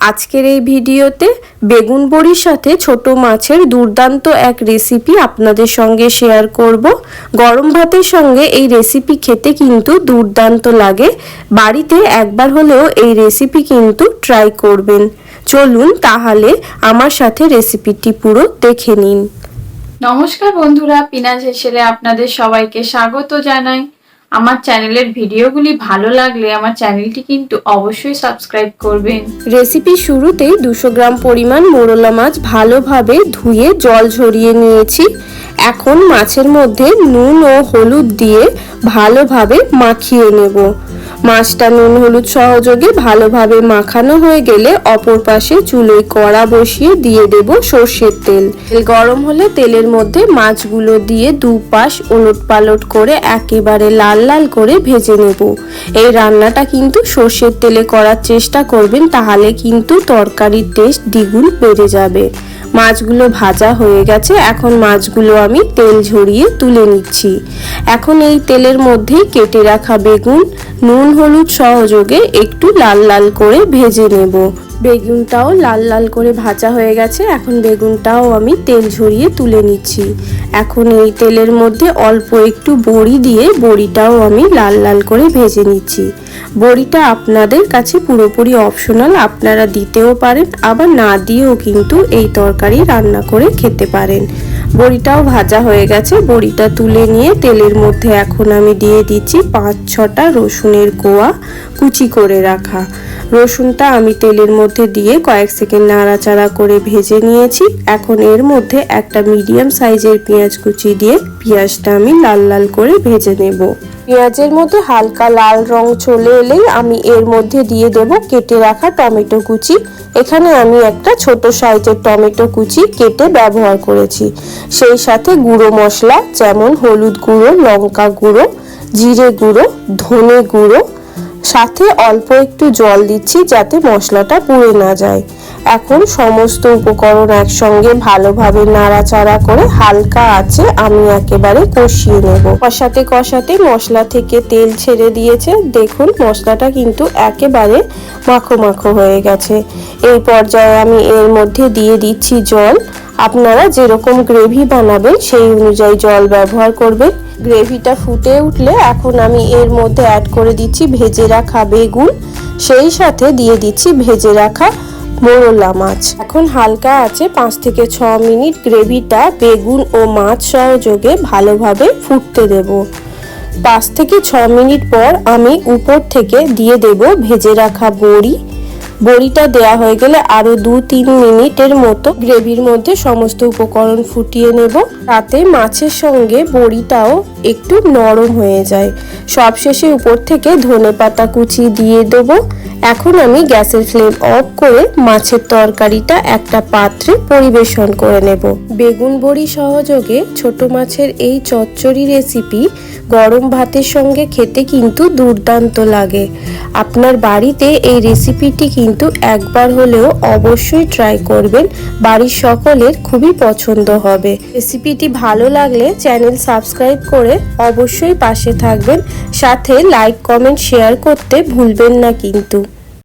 আজকের এই ভিডিওতে বেগুন বড়ির সাথে ছোট মাছের দুর্দান্ত এক রেসিপি আপনাদের সঙ্গে শেয়ার করব। গরম ভাতের সঙ্গে এই রেসিপি খেতে কিন্তু দুর্দান্ত লাগে। বাড়িতে একবার হলেও এই রেসিপি কিন্তু ট্রাই করবেন। চলুন তাহলে আমার সাথে রেসিপিটি পুরো দেখে নিন। নমস্কার বন্ধুরা পিনাজ হেসেলে আপনাদের সবাইকে স্বাগত জানাই। আমার চ্যানেলের ভিডিওগুলি ভালো লাগলে আমার চ্যানেলটি কিন্তু অবশ্যই সাবস্ক্রাইব করবেন। রেসিপি শুরুতে দুশো গ্রাম পরিমাণ মোরলা মাছ ভালোভাবে ধুয়ে জল ঝরিয়ে নিয়েছি। এখন মাছের মধ্যে নুন ও হলুদ দিয়ে ভালোভাবে মাখিয়ে নেব। মাছটা নুন, হলুদ সহযোগে ভালোভাবে মাখানো হয়ে গেলে অপর পাশে চুলোয় কড়া বসিয়ে দিয়ে দেব সর্ষের তেল। তেল গরম হলে তেলের মধ্যে মাছগুলো দিয়ে দুপাশ ওলট পালট করে একেবারে লাল লাল করে ভেজে নেব। এই রান্নাটা কিন্তু সর্ষের তেলে করার চেষ্টা করবেন, তাহলে কিন্তু তরকারির টেস্ট দ্বিগুণ বেড়ে যাবে। মাছগুলো ভাজা হয়ে গেছে। এখন মাছগুলো আমি তেল ঝরিয়ে তুলে নিচ্ছি। এখন এই তেলের মধ্যেই কেটে রাখা বেগুন, নুন, হলুদ সহযোগে একটু লাল লাল করে ভেজে নেব। বেগুনটাও লাল লাল করে ভাজা হয়ে গেছে। এখন বেগুনটাও আমি তেল ঝরিয়ে তুলে নিচ্ছি। এখন এই তেলের মধ্যে অল্প একটু বড়ি দিয়ে বড়িটাও আমি লাল লাল করে ভেজে নিচ্ছি। বড়িটা আপনাদের কাছে পুরোপুরি অপশনাল, আপনারা দিতেও পারেন, আবার না দিয়েও কিন্তু এই তরকারি রান্না করে খেতে পারেন। বড়িটাও ভাজা হয়ে গেছে। বড়িটা তুলে নিয়ে তেলের মধ্যে এখন আমি দিয়ে দিচ্ছি পাঁচ ছটা রসুনের কোয়া কুচি করে রাখা। রসুনটা আমি তেলের মধ্যে দিয়ে কয়েক সেকেন্ড নাড়াচাড়া করে ভেজে নিয়েছি। এখন এর মধ্যে একটা মিডিয়াম সাইজের পেঁয়াজ কুচি দিয়ে পেঁয়াজটা আমি লাল লাল করে ভেজে নেব। পেঁয়াজের মধ্যে হালকা লাল রং চলে এলেই আমি এর মধ্যে দিয়ে দেব কেটে রাখা টমেটো কুচি। এখানে আমি একটা ছোট সাইজের টমেটো কুচি কেটে ব্যবহার করেছি। সেই সাথে গুঁড়ো মশলা, যেমন হলুদ গুঁড়ো, লঙ্কা গুঁড়ো, জিরে গুঁড়ো, ধনে গুঁড়ো, সাথে অল্প একটু জল দিচ্ছি যাতে মশলাটা পুড়ে না যায়। এখন সমস্ত উপকরণ একসঙ্গে ভালোভাবে নাড়াচাড়া করে হালকা আছে আমি একেবারে কষিয়ে নেব। কষাতে কষাতে মশলা থেকে তেল ছেড়ে দিয়েছে। দেখুন, মশলাটা কিন্তু একেবারে মাখো মাখো হয়ে গেছে। এই পর্যায়ে আমি এর মধ্যে দিয়ে দিচ্ছি জল। আপনারা যেরকম গ্রেভি বানাবেন, সেই অনুযায়ী জল ব্যবহার করবেন। গ্রেভিটা ফুটে উঠলে এখন আমি এর মধ্যে অ্যাড করে দিচ্ছি ভেজে রাখা বেগুন। সেই সাথে দিয়ে দিচ্ছি ভেজে রাখা মোরলা মাছ। এখন হালকা আছে পাঁচ থেকে ছ মিনিট গ্রেভিটা বেগুন ও মাছ সহযোগে ভালোভাবে ফুটতে দেব। পাঁচ থেকে ছ মিনিট পর আমি উপর থেকে দিয়ে দেব ভেজে রাখা বড়ি। বড়িটা দেয়া হয়ে গেলে আরও দু তিন মিনিটের মতো গ্রেভির মধ্যে সমস্ত উপকরণ ফুটিয়ে নেব। তাতে মাছের সঙ্গে বড়িটাও একটু নরম হয়ে যায়। সবশেষে উপর থেকে ধনে পাতা কুচি দিয়ে দেবো। এখন আমি গ্যাসের ফ্লেম অফ করে মাছের তরকারিটা একটা পাত্রে পরিবেশন করে নেব। বেগুন বড়ি সহযোগে ছোট মাছের এই চচ্চড়ি রেসিপি গরম ভাতের সঙ্গে খেতে কিন্তু দুর্দান্ত লাগে। আপনার বাড়িতে এই রেসিপিটি কিন্তু একবার হলেও অবশ্যই ট্রাই করবেন। বাড়ির সকলের খুবই পছন্দ হবে। রেসিপিটি ভালো লাগলে চ্যানেল সাবস্ক্রাইব করে অবশ্যই পাশে থাকবেন। সাথে লাইক কমেন্ট শেয়ার করতে ভুলবেন না কিন্তু।